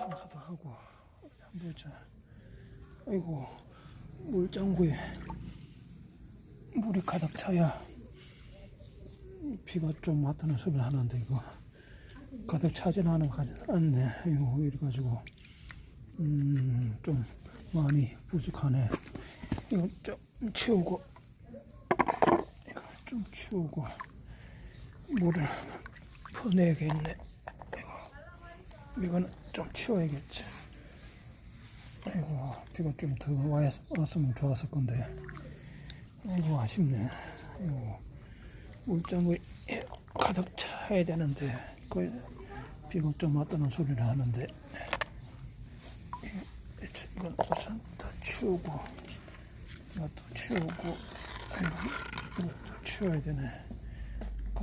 청소도 하고 보자. 아이고 물장구에 물이 가득 차야 비가 좀 왔다는 소리를 하는데 이거 가득 차진 않은 거 않네. 이거 이래가지고 음, 좀 많이 부족하네. 이거 좀 치우고 이거 좀 치우고 물을 퍼내야겠네. 이거 이거는 좀 치워야겠지. 아이고 비가 좀 더 왔으면 좋았을 건데. 아이고 아쉽네. 아이고 물장구 가득 차야 되는데 그 비가 좀 왔다는 소리를 하는데 이건 우선 다 치우고 이것도 치우고 아이고 이것도 치워야 되네